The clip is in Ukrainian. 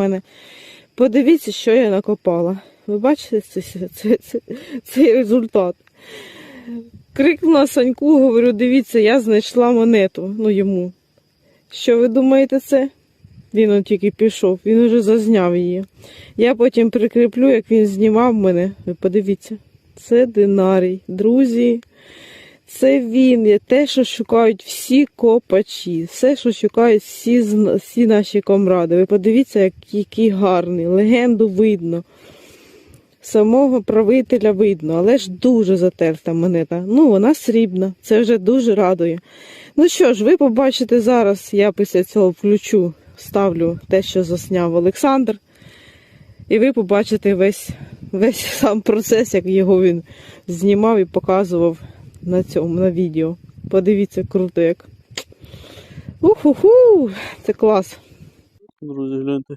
мене. Подивіться, що я накопала. Ви бачите це, це, це, це, цей результат? Крикнула Саньку, говорю, дивіться, я знайшла монету. Ну йому. Що ви думаєте це? Він он тільки пішов, він уже зазняв її. Я потім прикріплю, як він знімав мене. Ви подивіться. Це динарій. Друзі, це він є те, що шукають всі копачі, все, що шукають всі, всі наші комради. Ви подивіться, як, який гарний, легенду видно. Самого правителя видно, але ж дуже затерта монета. Ну, вона срібна, це вже дуже радує. Ну що ж, ви побачите зараз, я після цього включу, ставлю те, що засняв Олександр. І ви побачите весь, весь сам процес, як його він знімав і показував на цьому на відео. Подивіться, круто як. Уху-ху! Це клас. Друзі, гляньте.